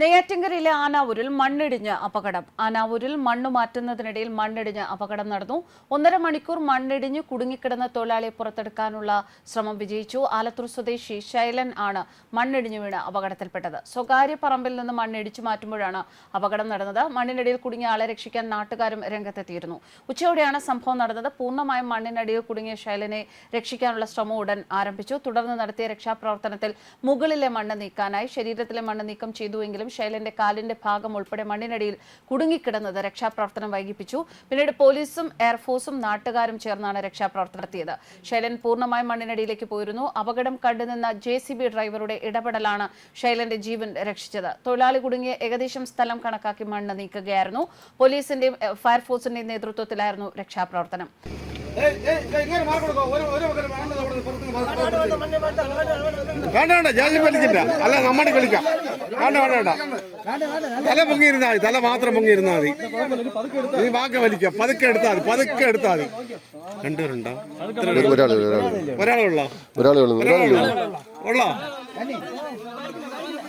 നെയ്യാറ്റിൻകരയിലെ ആനാവൂരിൽ മണ്ണിടിഞ്ഞ് അപകടം. ആനാവൂരിൽ മണ്ണ് മാറ്റുന്നതിനിടയിൽ മണ്ണിടിഞ്ഞ് അപകടം നടന്നു. ഒന്നര മണിക്കൂർ മണ്ണിടിഞ്ഞ് കുടുങ്ങിക്കിടന്ന തൊഴിലാളിയെ പുറത്തെടുക്കാനുള്ള ശ്രമം വിജയിച്ചു. ആലത്തൂർ സ്വദേശി ശൈലൻ ആണ് മണ്ണിടിഞ്ഞു വീണ് അപകടത്തിൽപ്പെട്ടത്. സ്വകാര്യ പറമ്പിൽ നിന്ന് മണ്ണിടിച്ചു മാറ്റുമ്പോഴാണ് അപകടം നടന്നത്. മണ്ണിനടിയിൽ കുടുങ്ങിയ ആളെ രക്ഷിക്കാൻ നാട്ടുകാരും രംഗത്തെത്തിയിരുന്നു. ഉച്ചയോടെയാണ് സംഭവം നടന്നത്. പൂർണമായും മണ്ണിനടിയിൽ കുടുങ്ങിയ ശൈലനെ രക്ഷിക്കാനുള്ള ശ്രമം ഉടൻ ആരംഭിച്ചു. തുടർന്ന് നടത്തിയ രക്ഷാപ്രവർത്തനത്തിൽ മുകളിലെ മണ്ണ് നീക്കാനായി ശരീരത്തിലെ മണ്ണ് നീക്കം ചെയ്തുവെങ്കിലും ശൈലന്റെ കാലിന്റെ ഭാഗം ഉൾപ്പെടെ മണ്ണിനടിയിൽ കുടുങ്ങിക്കിടന്നത് രക്ഷാപ്രവർത്തനം വൈകിപ്പിച്ചു. പിന്നീട് പോലീസും എയർഫോഴ്സും നാട്ടുകാരും ചേർന്നാണ് രക്ഷാപ്രവർത്തനം നടത്തിയത്. ശൈലൻ പൂർണമായും മണ്ണിനടിയിലേക്ക് പോയിരുന്നു. അപകടം കണ്ടുനിന്ന ജെ ഡ്രൈവറുടെ ഇടപെടലാണ് ശൈലന്റെ ജീവൻ രക്ഷിച്ചത്. തൊഴിലാളി കുടുങ്ങിയ ഏകദേശം സ്ഥലം കണക്കാക്കി മണ്ണ് നീക്കുകയായിരുന്നു. പോലീസിന്റെയും ഫയർഫോഴ്സിന്റെയും നേതൃത്വത്തിലായിരുന്നു രക്ഷാപ്രവർത്തനം. വേണ്ട വേണ്ട ജാതി വലിക്കില്ല അല്ല നമ്മുടെ കളിക്കാം. വേണ്ട വേണ്ട വേണ്ട. തല പൊങ്ങിയിരുന്നാൽ മതി തല മാത്രം പൊങ്ങിയിരുന്നാൽ മതി. നീ ബാക്കി വലിക്കാം. പതുക്കെ എടുത്താൽ മതി പതുക്കെ എടുത്താൽ മതി. രണ്ടുപേരുണ്ടോ? ഒരാൾ ഒരാൾ ഒരാളുള്ള? ഒരാളെ ഉള്ളൂ ഒരാളെ ഉള്ളൂ. ഉള്ള?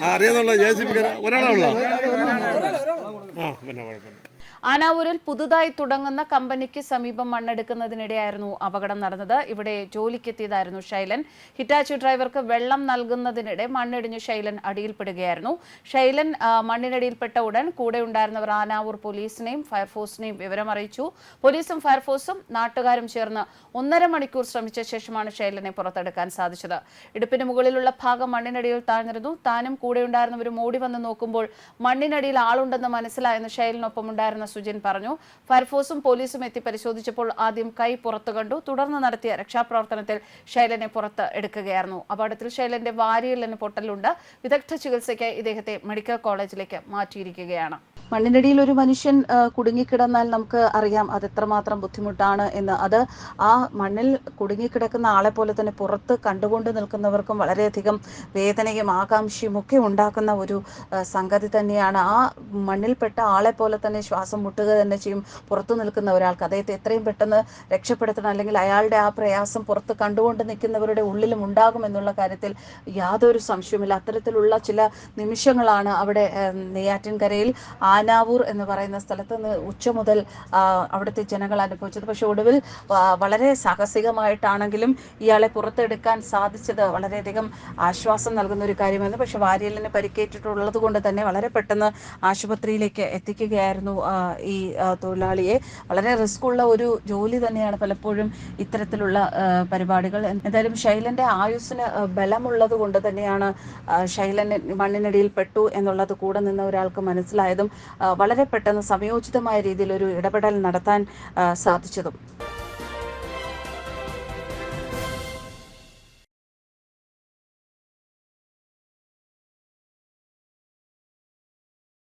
ആ അറിയാന്നുള്ള ജെ സി ഒരാളുള്ള ആ പിന്നെ കുഴപ്പമില്ല. ആനാവൂരിൽ പുതുതായി തുടങ്ങുന്ന കമ്പനിക്ക് സമീപം മണ്ണെടുക്കുന്നതിനിടെയായിരുന്നു അപകടം നടന്നത്. ഇവിടെ ജോലിക്കെത്തിയതായിരുന്നു ശൈലൻ. ഹിറ്റാച്ചി ഡ്രൈവർക്ക് വെള്ളം നൽകുന്നതിനിടെ മണ്ണിടിഞ്ഞ് ശൈലൻ അടിയിൽപ്പെടുകയായിരുന്നു. ശൈലൻ മണ്ണിനടിയിൽപ്പെട്ട ഉടൻ കൂടെ ഉണ്ടായിരുന്നവർ ആനാവൂർ പോലീസിനെയും ഫയർഫോഴ്സിനെയും വിവരം അറിയിച്ചു. പോലീസും ഫയർഫോഴ്സും നാട്ടുകാരും ചേർന്ന് ഒന്നര മണിക്കൂർ ശ്രമിച്ച ശേഷമാണ് ശൈലനെ പുറത്തെടുക്കാൻ സാധിച്ചത്. ഇടുപ്പിന് മുകളിലുള്ള ഭാഗം മണ്ണിനടിയിൽ താഴ്ന്നിരുന്നു. താനും കൂടെ ഉണ്ടായിരുന്നവരും ഓടി വന്ന് നോക്കുമ്പോൾ മണ്ണിനടിയിൽ ആളുണ്ടെന്ന് മനസ്സിലായെന്ന് ശൈലിനൊപ്പം ഉണ്ടായിരുന്ന സുജിൻ പറഞ്ഞു. ഫയർഫോഴ്സും പോലീസും എത്തി പരിശോധിച്ചപ്പോൾ ആദ്യം കൈ പുറത്തു കണ്ടു. തുടർന്ന് നടത്തിയ രക്ഷാപ്രവർത്തനത്തിൽ ശൈലനെ പുറത്ത് എടുക്കുകയായിരുന്നു. അപകടത്തിൽ ശൈലന്റെ വാരിയലിന് പൊട്ടലുണ്ട്. വിദഗ്ധ ചികിത്സയ്ക്കായി ഇദ്ദേഹത്തെ മെഡിക്കൽ കോളേജിലേക്ക് മാറ്റിയിരിക്കുകയാണ്. മണ്ണിനടിയിൽ ഒരു മനുഷ്യൻ കുടുങ്ങിക്കിടന്നാൽ നമുക്ക് അറിയാം അത് എത്രമാത്രം ബുദ്ധിമുട്ടാണ് എന്ന്. അത് ആ മണ്ണിൽ കുടുങ്ങിക്കിടക്കുന്ന ആളെ പോലെ തന്നെ പുറത്ത് കണ്ടുകൊണ്ട് നിൽക്കുന്നവർക്കും വളരെയധികം വേദനയും ആകാംക്ഷയും ഒക്കെ ഉണ്ടാക്കുന്ന ഒരു സംഗതി തന്നെയാണ്. ആ മണ്ണിൽപ്പെട്ട ആളെ പോലെ തന്നെ ശ്വാസം മുട്ടുക തന്നെ ചെയ്യും പുറത്തു നിൽക്കുന്ന ഒരാൾക്ക്. അദ്ദേഹത്തെ എത്രയും പെട്ടെന്ന് രക്ഷപ്പെടുത്തണം. അല്ലെങ്കിൽ അയാളുടെ ആ പ്രയാസം പുറത്ത് കണ്ടുകൊണ്ട് നിൽക്കുന്നവരുടെ ഉള്ളിലും ഉണ്ടാകും എന്നുള്ള കാര്യത്തിൽ യാതൊരു സംശയവുമില്ല. അത്തരത്തിലുള്ള ചില നിമിഷങ്ങളാണ് അവിടെ നെയ്യാറ്റിൻകരയിൽ ആ, ആനാവൂർ എന്ന് പറയുന്ന സ്ഥലത്ത് നിന്ന് ഉച്ച മുതൽ അവിടുത്തെ ജനങ്ങൾ അനുഭവിച്ചത്. പക്ഷെ ഒടുവിൽ വളരെ സാഹസികമായിട്ടാണെങ്കിലും ഇയാളെ പുറത്തെടുക്കാൻ സാധിച്ചത് വളരെയധികം ആശ്വാസം നൽകുന്ന ഒരു കാര്യമാണ് പക്ഷെ വാര്യലിന് പരിക്കേറ്റിട്ടുള്ളത് കൊണ്ട് തന്നെ വളരെ പെട്ടെന്ന് ആശുപത്രിയിലേക്ക് എത്തിക്കുകയായിരുന്നു ഈ തൊഴിലാളിയെ. വളരെ റിസ്ക് ഉള്ള ഒരു ജോലി തന്നെയാണ് പലപ്പോഴും ഇത്തരത്തിലുള്ള പരിപാടികൾ. എന്തായാലും ശൈലന്റെ ആയുസ്സിന് ബലമുള്ളത് കൊണ്ട് തന്നെയാണ് ശൈലൻ മണ്ണിനടിയിൽ പെട്ടു എന്നുള്ളത് കൂടെ നിന്ന ഒരാൾക്ക് മനസ്സിലായതും വളരെ പെട്ടെന്ന് സമയോചിതമായ രീതിയിൽ ഒരു ഇടപെടൽ നടത്താൻ സാധിച്ചതും.